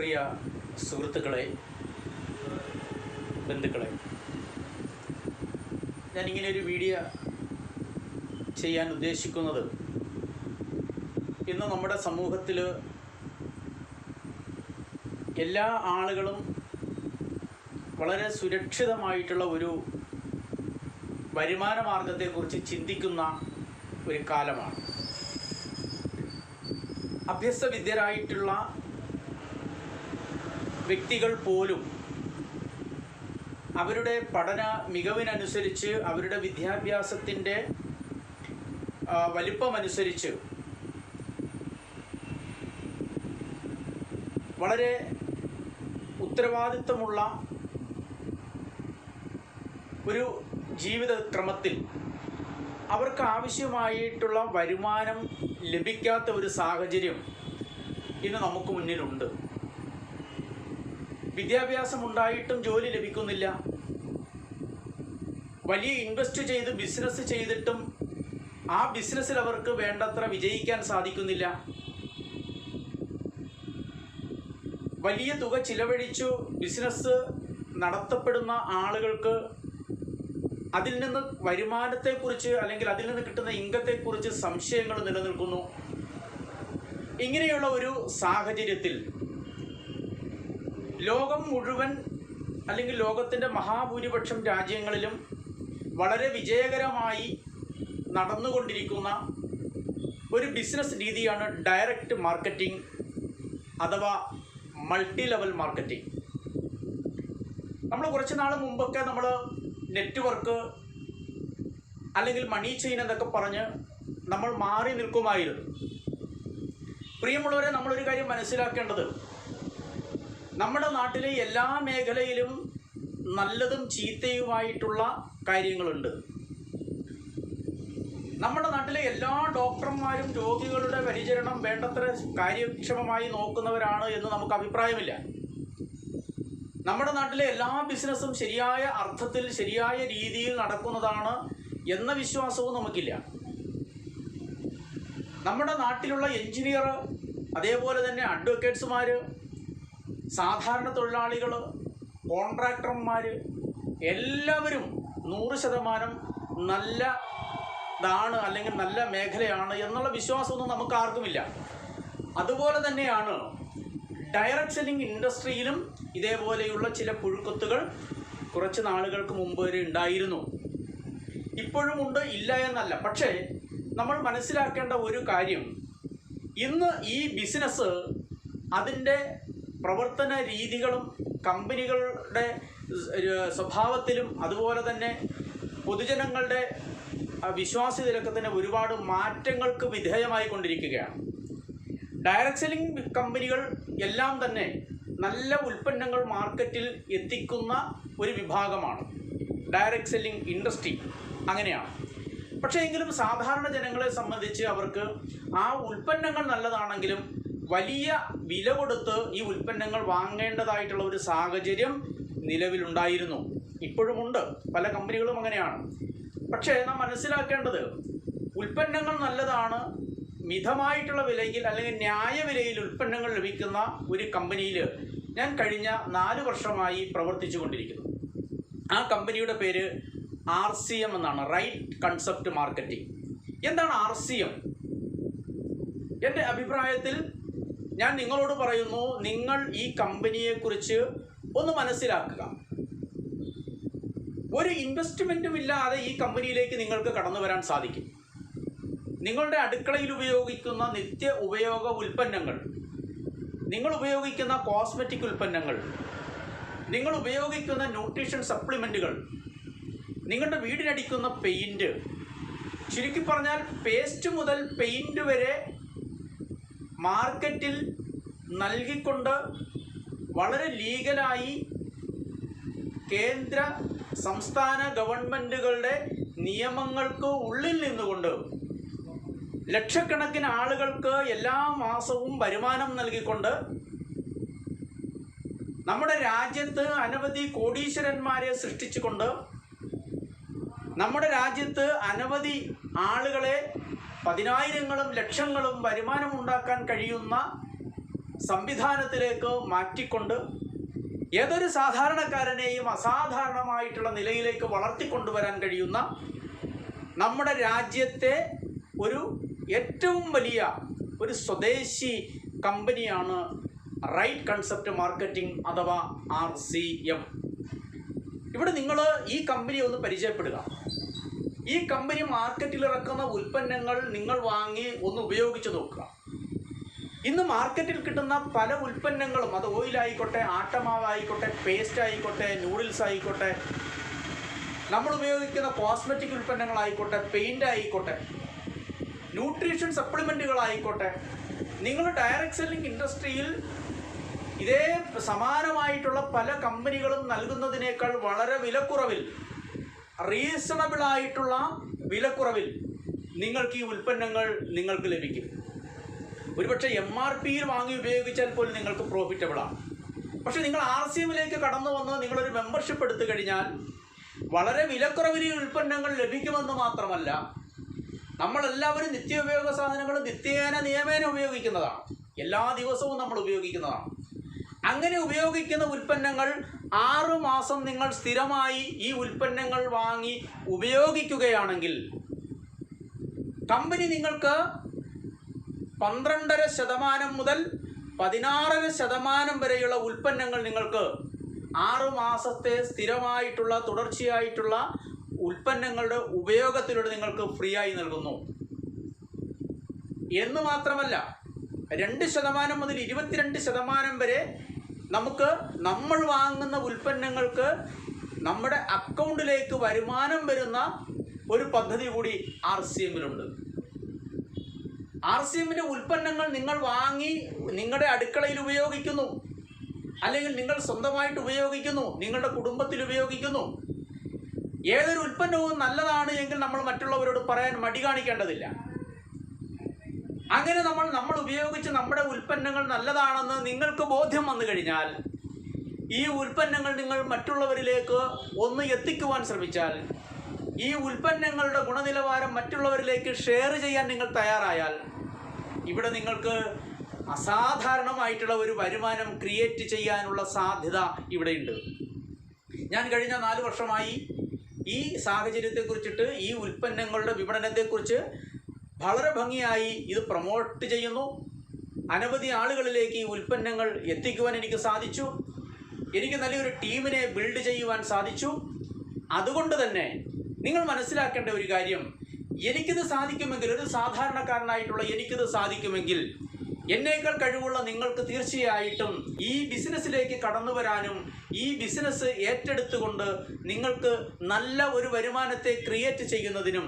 പ്രിയ സുഹൃത്തുക്കളെ ബന്ധുക്കളെ ഞാനിങ്ങനെ ഒരു വീഡിയോ ചെയ്യാൻ ഉദ്ദേശിക്കുന്നത് ഇന്ന് നമ്മുടെ സമൂഹത്തിൽ എല്ലാ ആളുകളും വളരെ സുരക്ഷിതമായിട്ടുള്ള ഒരു വരുമാന മാർഗത്തെക്കുറിച്ച് ചിന്തിക്കുന്ന ഒരു കാലമാണ്. അഭ്യസ്തവിദ്യരായിട്ടുള്ള വ്യക്തികൾ പോലും അവരുടെ പഠന മികവിനനുസരിച്ച് അവരുടെ വിദ്യാഭ്യാസത്തിന്റെ വലിപ്പമനുസരിച്ച് വളരെ ഉത്തരവാദിത്വമുള്ള ഒരു ജീവിതക്രമത്തിൽ അവർക്ക് ആവശ്യമായിട്ടുള്ള വരുമാനം ലഭിക്കാത്ത ഒരു സാഹചര്യം ഇന്ന് നമുക്ക് മുന്നിലുണ്ട്. വിദ്യാഭ്യാസം ഉണ്ടായിട്ടും ജോലി ലഭിക്കുന്നില്ല. വലിയ ഇൻവെസ്റ്റ് ചെയ്ത് ബിസിനസ് ചെയ്തിട്ടും ആ ബിസിനസ്സിൽ അവർക്ക് വേണ്ടത്ര വിജയിക്കാൻ സാധിക്കുന്നില്ല. വലിയ തുക ചിലവഴിച്ചു ബിസിനസ് നടത്തപ്പെടുന്ന ആളുകൾക്ക് അതിൽ നിന്ന് വരുമാനത്തെക്കുറിച്ച് അല്ലെങ്കിൽ അതിൽ നിന്ന് കിട്ടുന്ന ഇംഗത്തെക്കുറിച്ച് സംശയങ്ങൾ നിലനിൽക്കുന്നു. ഇങ്ങനെയുള്ള ഒരു സാഹചര്യത്തിൽ ലോകം മുഴുവൻ അല്ലെങ്കിൽ ലോകത്തിന്റെ മഹാഭൂരിപക്ഷം രാജ്യങ്ങളിലും വളരെ വിജയകരമായി നടന്നുകൊണ്ടിരിക്കുന്ന ഒരു ബിസിനസ് രീതിയാണ് ഡയറക്റ്റ് മാർക്കറ്റിംഗ് അഥവാ മൾട്ടി ലെവൽ മാർക്കറ്റിംഗ്. നമ്മൾ കുറച്ച് നാൾ മുമ്പൊക്കെ നമ്മൾ നെറ്റ്വർക്ക് അല്ലെങ്കിൽ മണി ചെയിൻ എന്നൊക്കെ പറഞ്ഞ് നമ്മൾ മാറി നിൽക്കുമായിരുന്നു. പ്രിയമുള്ളവരെ നമ്മളൊരു കാര്യം മനസ്സിലാക്കേണ്ടത്. നമ്മുടെ നാട്ടിലെ എല്ലാ മേഖലയിലും നല്ലതും ചീത്തയുമായിട്ടുള്ള കാര്യങ്ങളുണ്ട്. നമ്മുടെ നാട്ടിലെ എല്ലാ ഡോക്ടർമാരും രോഗികളുടെ പരിചരണം വേണ്ടത്ര കാര്യക്ഷമമായി നോക്കുന്നവരാണ് എന്ന് നമുക്ക് അഭിപ്രായമില്ല. നമ്മുടെ നാട്ടിലെ എല്ലാ ബിസിനസ്സും ശരിയായ അർത്ഥത്തിൽ ശരിയായ രീതിയിൽ നടക്കുന്നതാണ് എന്ന വിശ്വാസവും നമുക്കില്ല. നമ്മുടെ നാട്ടിലുള്ള എഞ്ചിനീയർ അതേപോലെ തന്നെ അഡ്വക്കേറ്റ്സുമാർ സാധാരണ തൊഴിലാളികൾ കോൺട്രാക്ടർമാർ എല്ലാവരും നൂറ് ശതമാനം നല്ല ഇതാണ് അല്ലെങ്കിൽ നല്ല മേഖലയാണ് എന്നുള്ള വിശ്വാസമൊന്നും നമുക്ക് ആർക്കുമില്ല അതുപോലെ തന്നെയാണ് ഡയറക്റ്റ് സെല്ലിംഗ് ഇൻഡസ്ട്രിയിലും ഇതേപോലെയുള്ള ചില പുഴുക്കത്തുകൾ കുറച്ച് നാളുകൾക്ക് മുമ്പ് വരെ ഉണ്ടായിരുന്നു. ഇപ്പോഴും ഉണ്ട് ഇല്ല എന്നല്ല. പക്ഷേ നമ്മൾ മനസ്സിലാക്കേണ്ട ഒരു കാര്യം. ഇന്ന് ഈ ബിസിനസ് അതിന്റെ പ്രവർത്തന രീതികളും കമ്പനികളുടെ സ്വഭാവത്തിലും അതുപോലെ തന്നെ പൊതുജനങ്ങളുടെ വിശ്വാസ്യതയിലൊക്കെ തന്നെ ഒരുപാട് മാറ്റങ്ങൾക്ക് വിധേയമായി കൊണ്ടിരിക്കുകയാണ്. ഡയറക്ട് സെല്ലിംഗ് കമ്പനികൾ എല്ലാം തന്നെ നല്ല ഉൽപ്പന്നങ്ങൾ മാർക്കറ്റിൽ എത്തിക്കുന്ന ഒരു വിഭാഗമാണ്. ഡയറക്ട് സെല്ലിംഗ് ഇൻഡസ്ട്രി അങ്ങനെയാണ്. പക്ഷേ എങ്കിലും സാധാരണ ജനങ്ങളെ സംബന്ധിച്ച് അവർക്ക് ആ ഉൽപ്പന്നങ്ങൾ നല്ലതാണെങ്കിലും വലിയ വില കൊടുത്ത് ഈ ഉൽപ്പന്നങ്ങൾ വാങ്ങേണ്ടതായിട്ടുള്ള ഒരു സാഹചര്യം നിലവിലുണ്ടായിരുന്നു. ഇപ്പോഴുമുണ്ട്. പല കമ്പനികളും അങ്ങനെയാണ്. പക്ഷേ നാം മനസ്സിലാക്കേണ്ടത് ഉൽപ്പന്നങ്ങൾ നല്ലതാണ് മിതമായിട്ടുള്ള വിലയിൽ അല്ലെങ്കിൽ ന്യായ വിലയിൽ ഉൽപ്പന്നങ്ങൾ ലഭിക്കുന്ന ഒരു കമ്പനിയിൽ ഞാൻ കഴിഞ്ഞ നാല് വർഷമായി പ്രവർത്തിച്ചു കൊണ്ടിരിക്കുന്നു ആ കമ്പനിയുടെ പേര് ആർ സി എം എന്നാണ്. Right concept marketing. എന്താണ് ആർ സി എം? എന്റെ അഭിപ്രായത്തിൽ ഞാൻ നിങ്ങളോട് പറയുന്നു നിങ്ങൾ ഈ കമ്പനിയെക്കുറിച്ച് ഒന്ന് മനസ്സിലാക്കുക. ഒരു ഇൻവെസ്റ്റ്മെന്റും ഇല്ലാതെ ഈ കമ്പനിയിലേക്ക് നിങ്ങൾക്ക് കടന്നു വരാൻ സാധിക്കും. നിങ്ങളുടെ അടുക്കളയിൽ ഉപയോഗിക്കുന്ന നിത്യ ഉപയോഗ ഉൽപ്പന്നങ്ങൾ നിങ്ങൾ ഉപയോഗിക്കുന്ന കോസ്മെറ്റിക് ഉൽപ്പന്നങ്ങൾ നിങ്ങൾ ഉപയോഗിക്കുന്ന ന്യൂട്രീഷൻ സപ്ലിമെന്റുകൾ നിങ്ങളുടെ വീടിനടിക്കുന്ന പെയിന്റ് ചുരുക്കി പറഞ്ഞാൽ പേസ്റ്റ് മുതൽ പെയിന്റ് വരെ മാർക്കറ്റിൽ നൽകിക്കൊണ്ട് വളരെ ലീഗലായി കേന്ദ്ര സംസ്ഥാന ഗവൺമെന്റുകളുടെ നിയമങ്ങൾക്ക് ഉള്ളിൽ നിന്നുകൊണ്ട് ലക്ഷക്കണക്കിന് ആളുകൾക്ക് എല്ലാ മാസവും വരുമാനം നൽകിക്കൊണ്ട് നമ്മുടെ രാജ്യത്ത് അനവധി കോടീശ്വരന്മാരെ സൃഷ്ടിച്ചുകൊണ്ട് നമ്മുടെ രാജ്യത്ത് അനവധി ആളുകളെ പതിനായിരങ്ങളും ലക്ഷങ്ങളും വരുമാനമുണ്ടാക്കാൻ കഴിയുന്ന സംവിധാനത്തിലേക്ക് മാറ്റിക്കൊണ്ട് ഏതൊരു സാധാരണക്കാരനെയും അസാധാരണമായിട്ടുള്ള നിലയിലേക്ക് വളർത്തിക്കൊണ്ടുവരാൻ കഴിയുന്ന നമ്മുടെ രാജ്യത്തെ ഒരു ഏറ്റവും വലിയ ഒരു സ്വദേശി കമ്പനിയാണ് റൈറ്റ് കൺസെപ്റ്റ് മാർക്കറ്റിംഗ് അഥവാ ആർ സി എം. ഇവിടെ നിങ്ങൾ ഈ കമ്പനി ഒന്ന് പരിചയപ്പെടുക. ഈ കമ്പനി മാർക്കറ്റിൽ ഇറക്കുന്ന ഉൽപ്പന്നങ്ങൾ നിങ്ങൾ വാങ്ങി ഒന്ന് ഉപയോഗിച്ച് നോക്കുക. ഇന്ന് മാർക്കറ്റിൽ കിട്ടുന്ന പല ഉൽപ്പന്നങ്ങളും അത് ഓയിലായിക്കോട്ടെ ആട്ടമാവായിക്കോട്ടെ പേസ്റ്റ് ആയിക്കോട്ടെ നൂഡിൽസ് ആയിക്കോട്ടെ നമ്മൾ ഉപയോഗിക്കുന്ന കോസ്മെറ്റിക് ഉൽപ്പന്നങ്ങളായിക്കോട്ടെ പെയിന്റ് ആയിക്കോട്ടെ ന്യൂട്രീഷൻ സപ്ലിമെന്റുകളായിക്കോട്ടെ നിങ്ങൾ ഡയറക്റ്റ് സെല്ലിംഗ് ഇൻഡസ്ട്രിയിൽ ഇതേ സമാനമായിട്ടുള്ള പല കമ്പനികളും നൽകുന്നതിനേക്കാൾ വളരെ വിലക്കുറവിൽ റീസണബിൾ ആയിട്ടുള്ള വിലക്കുറവിൽ നിങ്ങൾക്ക് ഈ ഉൽപ്പന്നങ്ങൾ നിങ്ങൾക്ക് ലഭിക്കും. ഒരുപക്ഷെ എം ആർ പിയിൽ വാങ്ങി ഉപയോഗിച്ചാൽ പോലും നിങ്ങൾക്ക് പ്രോഫിറ്റബിളാണ് പക്ഷെ നിങ്ങൾ ആർ സി എമ്മിലേക്ക് കടന്നു വന്ന് നിങ്ങളൊരു മെമ്പർഷിപ്പ് എടുത്തു കഴിഞ്ഞാൽ വളരെ വിലക്കുറവിൽ ഈ ഉൽപ്പന്നങ്ങൾ ലഭിക്കുമെന്ന് മാത്രമല്ല നമ്മളെല്ലാവരും നിത്യോപയോഗ സാധനങ്ങൾ നിത്യേന നിയമേന ഉപയോഗിക്കുന്നതാണ്. എല്ലാ ദിവസവും നമ്മൾ ഉപയോഗിക്കുന്നതാണ്. അങ്ങനെ ഉപയോഗിക്കുന്ന ഉൽപ്പന്നങ്ങൾ ആറു മാസം നിങ്ങൾ സ്ഥിരമായി ഈ ഉൽപ്പന്നങ്ങൾ വാങ്ങി ഉപയോഗിക്കുകയാണെങ്കിൽ കമ്പനി നിങ്ങൾക്ക് പന്ത്രണ്ടര ശതമാനം മുതൽ പതിനാറര ശതമാനം വരെയുള്ള ഉൽപ്പന്നങ്ങൾ നിങ്ങൾക്ക് ആറു മാസത്തെ സ്ഥിരമായിട്ടുള്ള തുടർച്ചയായിട്ടുള്ള ഉൽപ്പന്നങ്ങളുടെ ഉപയോഗത്തിലൂടെ നിങ്ങൾക്ക് ഫ്രീ ആയി നൽകുന്നു. എന്ന് മാത്രമല്ല രണ്ട് ശതമാനം മുതൽ ഇരുപത്തിരണ്ട് ശതമാനം വരെ നമുക്ക് നമ്മൾ വാങ്ങുന്ന ഉൽപ്പന്നങ്ങൾക്ക് നമ്മുടെ അക്കൗണ്ടിലേക്ക് വരുമാനം വരുന്ന ഒരു പദ്ധതി കൂടി ആർ സി എമ്മിലുണ്ട്. ആർ സി എമ്മിന്റെ ഉൽപ്പന്നങ്ങൾ നിങ്ങൾ വാങ്ങി നിങ്ങളുടെ അടുക്കളയിൽ ഉപയോഗിക്കുന്നു. അല്ലെങ്കിൽ നിങ്ങൾ സ്വന്തമായിട്ട് ഉപയോഗിക്കുന്നു. നിങ്ങളുടെ കുടുംബത്തിൽ ഉപയോഗിക്കുന്നു. ഏതൊരു ഉൽപ്പന്നവും നല്ലതാണ് എങ്കിൽ നമ്മൾ മറ്റുള്ളവരോട് പറയാൻ മടി കാണിക്കേണ്ടതില്ല. അങ്ങനെ നമ്മൾ നമ്മൾ ഉപയോഗിച്ച് നമ്മുടെ ഉൽപ്പന്നങ്ങൾ നല്ലതാണെന്ന് നിങ്ങൾക്ക് ബോധ്യം വന്നു കഴിഞ്ഞാൽ ഈ ഉൽപ്പന്നങ്ങൾ നിങ്ങൾ മറ്റുള്ളവരിലേക്ക് ഒന്ന് എത്തിക്കുവാൻ ശ്രമിച്ചാൽ ഈ ഉൽപ്പന്നങ്ങളുടെ ഗുണനിലവാരം മറ്റുള്ളവരിലേക്ക് ഷെയർ ചെയ്യാൻ നിങ്ങൾ തയ്യാറായാൽ ഇവിടെ നിങ്ങൾക്ക് അസാധാരണമായിട്ടുള്ള ഒരു വരുമാനം ക്രിയേറ്റ് ചെയ്യാനുള്ള സാധ്യത ഇവിടെയുണ്ട്. ഞാൻ കഴിഞ്ഞ നാല് വർഷമായി ഈ സാഹചര്യത്തെക്കുറിച്ചിട്ട് ഈ ഉൽപ്പന്നങ്ങളുടെ വിപണനത്തെക്കുറിച്ച് വളരെ ഭംഗിയായി ഇത് പ്രൊമോട്ട് ചെയ്യുന്നു. അനവധി ആളുകളിലേക്ക് ഈ ഉൽപ്പന്നങ്ങൾ എത്തിക്കുവാൻ എനിക്ക് സാധിച്ചു. എനിക്ക് നല്ലൊരു ടീമിനെ ബിൽഡ് ചെയ്യുവാൻ സാധിച്ചു. അതുകൊണ്ട് തന്നെ നിങ്ങൾ മനസ്സിലാക്കേണ്ട ഒരു കാര്യം. എനിക്കിത് സാധിക്കുമെങ്കിൽ ഒരു സാധാരണക്കാരനായിട്ടുള്ള എനിക്കിത് സാധിക്കുമെങ്കിൽ എന്നേക്കാൾ കഴിവുള്ള നിങ്ങൾക്ക് തീർച്ചയായിട്ടും ഈ ബിസിനസ്സിലേക്ക് കടന്നു വരാനും ഈ ബിസിനസ് ഏറ്റെടുത്തുകൊണ്ട് നിങ്ങൾക്ക് നല്ല ഒരു വരുമാനത്തെ ക്രിയേറ്റ് ചെയ്യുന്നതിനും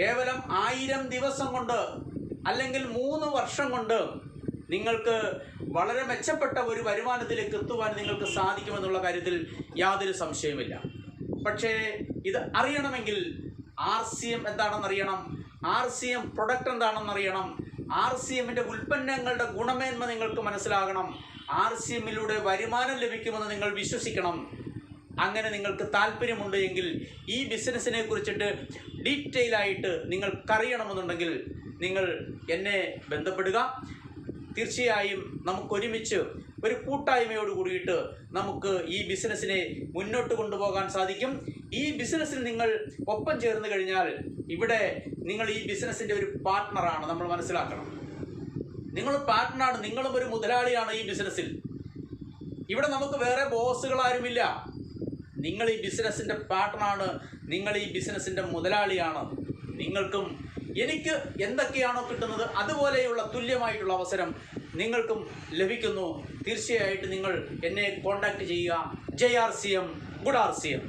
കേവലം ആയിരം ദിവസം കൊണ്ട് അല്ലെങ്കിൽ മൂന്ന് വർഷം കൊണ്ട് നിങ്ങൾക്ക് വളരെ മെച്ചപ്പെട്ട ഒരു വരുമാനത്തിലേക്ക് എത്തുവാൻ നിങ്ങൾക്ക് സാധിക്കുമെന്നുള്ള കാര്യത്തിൽ യാതൊരു സംശയമില്ല പക്ഷേ ഇത് അറിയണമെങ്കിൽ ആർ സി എം എന്താണെന്ന് അറിയണം. ആർ സി എം പ്രൊഡക്റ്റ് എന്താണെന്ന് അറിയണം. ആർ സി എമ്മിന്റെ ഉൽപ്പന്നങ്ങളുടെ ഗുണമേന്മ നിങ്ങൾക്ക് മനസ്സിലാകണം. ആർ സി എമ്മിലൂടെ വരുമാനം ലഭിക്കുമെന്ന് നിങ്ങൾ വിശ്വസിക്കണം. അങ്ങനെ നിങ്ങൾക്ക് താല്പര്യമുണ്ട് എങ്കിൽ ഈ ബിസിനസ്സിനെ കുറിച്ചിട്ട് ഡീറ്റെയിൽ ആയിട്ട് നിങ്ങൾക്കറിയണമെന്നുണ്ടെങ്കിൽ നിങ്ങൾ എന്നെ ബന്ധപ്പെടുക. തീർച്ചയായും നമുക്കൊരുമിച്ച് ഒരു കൂട്ടായ്മയോട് കൂടിയിട്ട് നമുക്ക് ഈ ബിസിനസ്സിനെ മുന്നോട്ട് കൊണ്ടുപോകാൻ സാധിക്കും. ഈ ബിസിനസ്സിൽ നിങ്ങൾ ഒപ്പം ചേർന്ന് കഴിഞ്ഞാൽ ഇവിടെ നിങ്ങൾ ഈ ബിസിനസ്സിന്റെ ഒരു പാർട്ട്ണറാണ് നമ്മൾ മനസ്സിലാക്കണം. നിങ്ങൾ പാർട്ട്ണറാണ് നിങ്ങളും ഒരു മുതലാളിയാണ് ഈ ബിസിനസ്സിൽ. ഇവിടെ നമുക്ക് വേറെ ബോസുകളാരുമില്ല. നിങ്ങൾ ഈ ബിസിനസ്സിന്റെ പാർട്ട്ണറാണ് നിങ്ങൾ ഈ ബിസിനസ്സിന്റെ മുതലാളിയാണ്. നിങ്ങൾക്കും എനിക്ക് എന്തൊക്കെയാണോ കിട്ടുന്നത് അതുപോലെയുള്ള തുല്യമായിട്ടുള്ള അവസരം നിങ്ങൾക്കും ലഭിക്കുന്നു. തീർച്ചയായിട്ടും നിങ്ങൾ എന്നെ കോൺടാക്റ്റ് ചെയ്യുക. J R C M good R C M